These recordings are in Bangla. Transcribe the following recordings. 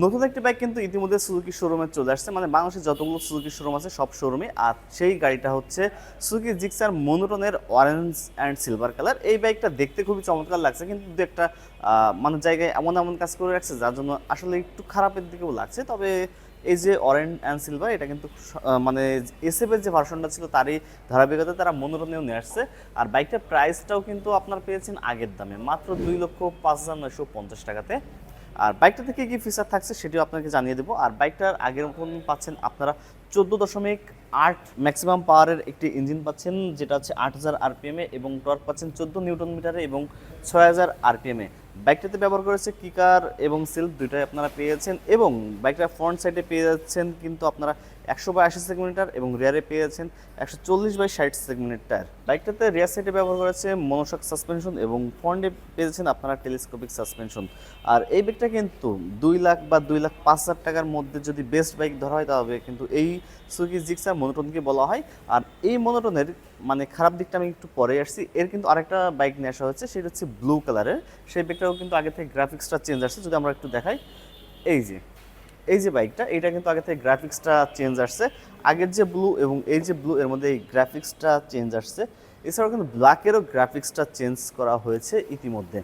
নতুন একটি বাইক কিন্তু ইতিমধ্যে সুজুকি শোরুমে চলে আসছে। মানে বাংলাদেশে যতগুলো সুজুকি শোরুম আছে, সব শোরুমে আর সেই গাড়িটা হচ্ছে সুজুকি জিক্সার মনোটনের অরেঞ্জ অ্যান্ড সিলভার কালার এই বাইকটা দেখতে খুবই চমৎকার লাগছে, কিন্তু দু একটা মানে জায়গায় এমন এমন কাজ করে রাখছে, যার জন্য আসলে একটু খারাপের দিকেও লাগছে। তবে এই যে অরেঞ্জ অ্যান্ড সিলভার এটা কিন্তু মানে এসএফের যে ভার্সনটা ছিল, তারই ধারাবাহিকতা তারা মনোরণেও নিয়ে আসছে। আর বাইকটার প্রাইসটাও কিন্তু আপনার পেয়েছেন আগের দামে, মাত্র দুই লক্ষ পাঁচ হাজার নয়শো পঞ্চাশ টাকাতে। আর বাইকটাতে থেকে কি ফিচার থাকছে সেটিও আপনাকে জানিয়ে দেবো। আর বাইকটার আগের মতন পাচ্ছেন আপনারা চোদ্দ দশমিক আট ম্যাক্সিমাম পাওয়ারের একটি ইঞ্জিন পাচ্ছেন, যেটা হচ্ছে আট হাজার আরপিএমে এবং টর্ক পাচ্ছেন চোদ্দ নিউটন মিটারে এবং ছয় হাজার আরপিএমে বাইকটাতে ব্যবহার করেছে কিকার এবং সেলফ দুইটাই আপনারা পেয়েছেন এবং বাইকটার ফ্রন্ট সাইডে পেয়ে যাচ্ছেন কিন্তু আপনারা একশো বাই আশি সেগমেন্টার এবং রিয়ারে পেয়ে যাচ্ছেন একশো চল্লিশ বাই ষাট সেগমেন্টের। টায়ার বাইকটাতে রিয়ার সাইডে ব্যবহার করেছে মনোশক সাসপেনশন এবং ফ্রন্টে পেয়েছেন আপনারা টেলিস্কোপিক সাসপেনশন আর এই বাইকটা কিন্তু দুই লাখ বা দুই লাখ পাঁচ হাজার টাকার মধ্যে যদি বেস্ট বাইক ধরা হয় তাহলে কিন্তু এই সুকি জিক্সা মনোটনকে বলা হয়। আর এই মনোটনের মানে খারাপ দিকটা আমি একটু পরে আসছি। এর কিন্তু আরেকটা বাইক নিয়ে আসা হচ্ছে সেটা হচ্ছে ব্লু কালারের। সেই বাইকটাও কিন্তু আগে থেকে গ্রাফিক্সটা চেঞ্জ আসছে, যদি আমরা একটু দেখাই। এই যে এই যে বাইকটা, এটা কিন্তু আগে থেকে গ্রাফিক্সটা চেঞ্জ আসছে। আগের যে ব্লু এবং এই যে ব্লু, এর মধ্যে এই গ্রাফিক্সটা চেঞ্জ আসছে। এছাড়াও কিন্তু ব্ল্যাকেরও গ্রাফিক্সটা চেঞ্জ করা হয়েছে ইতিমধ্যে।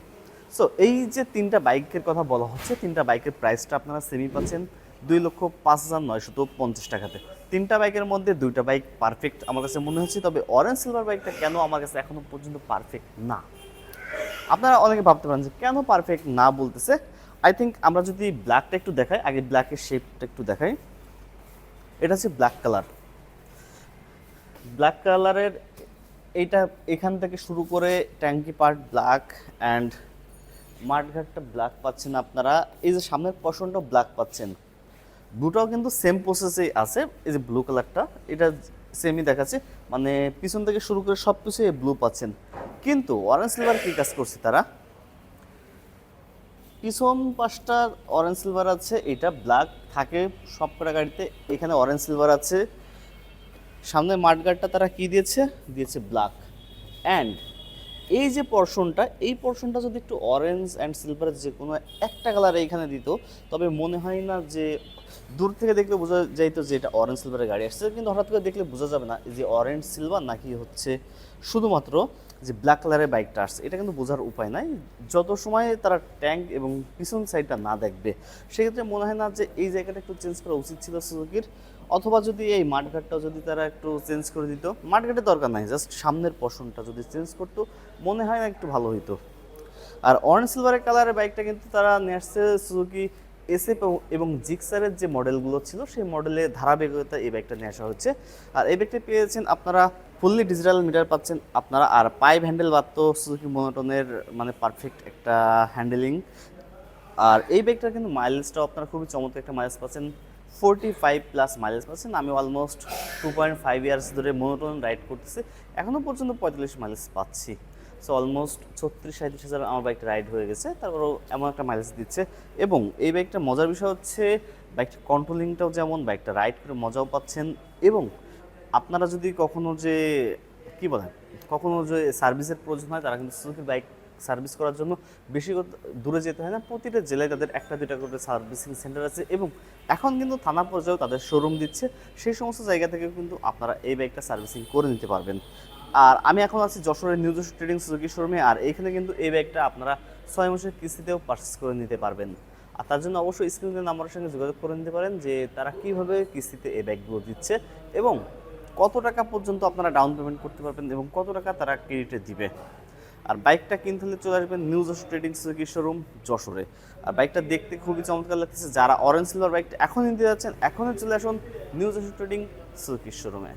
সো এই যে তিনটা বাইকের কথা বলা হচ্ছে, তিনটা বাইকের প্রাইসটা আপনারা সেমি পাচ্ছেন দুই লক্ষ পাঁচ হাজার নয়শত পঞ্চাশ টাকাতে। তিনটা বাইকের মধ্যে দুইটা বাইক পারফেক্ট আমার কাছে মনে হচ্ছে, তবে অরেঞ্জ সিলভার বাইকটা কেন আমার কাছে এখনও পর্যন্ত পারফেক্ট না? আপনারা অনেকে ভাবতে পারেন যে কেন পারফেক্ট না বলতেছে? আই থিঙ্ক আমরা যদি ব্ল্যাকটা একটু দেখাই, আগে ব্ল্যাকের শেপটা একটু দেখাই। এটা হচ্ছে ব্ল্যাক কালার ব্ল্যাক কালারের এইটা এখান থেকে শুরু করে ট্যাঙ্কি পার্ট ব্ল্যাক অ্যান্ড মাঠঘাটটা ব্ল্যাক পাচ্ছেন আপনারা। এই যে সামনের পশনটাও ব্ল্যাক পাচ্ছেন। ব্লুটাও কিন্তু সেম প্রসেসেই আছে। এই যে ব্লু কালারটা এটা সেমই দেখাচ্ছে। মানে পিছন থেকে শুরু করে সব কিছু ব্লু পাচ্ছেন। কিন্তু অরেঞ্জ সিলভার কী কাজ করছে তারা? পিছন পাশটা অরেঞ্জ সিলভার আছে, এটা ব্ল্যাক থাকে সব কটা গাড়িতে। এখানে অরেঞ্জ সিলভার আছে। সামনে মাঠগার্ডটা তারা কি দিয়েছে? দিয়েছে ব্ল্যাক অ্যান্ড এই যে পর্শনটা এই পর্শনটা যদি একটু অরেঞ্জ অ্যান্ড সিলভারের যে কোনো একটা কালার এইখানে দিত, তবে মনে হয় না যে দূর থেকে দেখলে বোঝা যাইতো যে এটা অরেঞ্জ সিলভারের গাড়ি আসছে। কিন্তু হঠাৎ করে দেখলে বোঝা যাবে না যে অরেঞ্জ সিলভার নাকি হচ্ছে শুধুমাত্র যে ব্ল্যাক কালারের বাইকটা আসছে। এটা কিন্তু বোঝার উপায় নাই। যত সময় তারা ট্যাঙ্ক এবং পিছন সাইডটা না দেখবে, সেক্ষেত্রে মনে হয় না যে এই জায়গাটা একটু চেঞ্জ করা উচিত ছিল সুজুকির অথবা যদি এই মাঠঘাটটাও যদি তারা একটু চেঞ্জ করে দিত, মাঠঘাটের দরকার নাই জাস্ট সামনের পশনটা যদি চেঞ্জ করতো, মনে হয় না একটু ভালো হইতো। আর অরেঞ্জ সিলভারের কালারের বাইকটা কিন্তু তারা নিয়ে আসছে সুজুকি এসএফ এবং জিক্সারের যে মডেলগুলো ছিল, সেই মডেলে ধারাবাহিকতা এই ব্যাগটা নিয়ে আসা হচ্ছে। আর এই বাইকটা পেয়েছেন আপনারা ফুললি ডিজিটাল মিটার পাচ্ছেন। আপনারা আর পাইপ হ্যান্ডেল বাদ তো সুজুকি মনোটনের মানে পারফেক্ট একটা হ্যান্ডেলিং আর এই বাইকটার কিন্তু মাইলেজটাও আপনারা খুবই চমৎকার একটা মাইলেজ পাচ্ছেন। ফোরটি ফাইভ প্লাস মাইলেজ পাচ্ছেন। আমি almost two point five years ধরে মনোটন রাইড করতেছি। এখনও পর্যন্ত পঁয়তাল্লিশ মাইলেজ পাচ্ছি। সো অলমোস্ট ছত্রিশ সাঁত্রিশ হাজার আমার বাইকটা রাইড হয়ে গেছে। তারপরেও এমন একটা মাইলেজ দিচ্ছে। এবং এই বাইকটা মজার বিষয় হচ্ছে বাইকটা কন্ট্রোলিংটাও যেমন বাইকটা রাইড করে মজাও পাচ্ছেন। এবং আপনারা যদি কখনো যে, কি বলেন, কখনো যে সার্ভিসের প্রয়োজন হয়, তারা কিন্তু সুজুকি বাইক সার্ভিস করার জন্য বেশি দূরে যেতে হয় না। প্রতিটা জেলায় তাদের একটা দুটা করে সার্ভিসিং সেন্টার আছে এবং এখন কিন্তু থানা পর্যায়েও তাদের শোরুম দিচ্ছে। সেই সমস্ত জায়গা থেকে কিন্তু আপনারা এই বাইকটা সার্ভিসিং করে নিতে পারবেন। আর আমি এখন আছি যশোরের যশোর ট্রেডিং সুজুকি শোরুমে, আর এইখানে কিন্তু এই ব্যাগটা আপনারা ছয় মাসের কিস্তিতেও পারচেস করে নিতে পারবেন। আর তার জন্য অবশ্যই স্ক্রিনের নাম্বারের সঙ্গে যোগাযোগ করে নিতে পারেন যে তারা কীভাবে কিস্তিতে এই ব্যাগগুলো দিচ্ছে এবং কত টাকা পর্যন্ত আপনারা ডাউন পেমেন্ট করতে পারবেন এবং কত টাকা তারা ক্রেডিটে দিবে। আর বাইকটা কিনতে হলে চলে আসবেন new Jashore trading Suzuki showroom, যশোরে। আর বাইকটা দেখতে খুবই চমৎকার লাগতেছে, যারা অরেঞ্জ সিলভার বাইকটা এখনই নিতে যাচ্ছেন, এখনই চলে আসুন নিউ ট্রেডিং সুজুকি শোরুমে।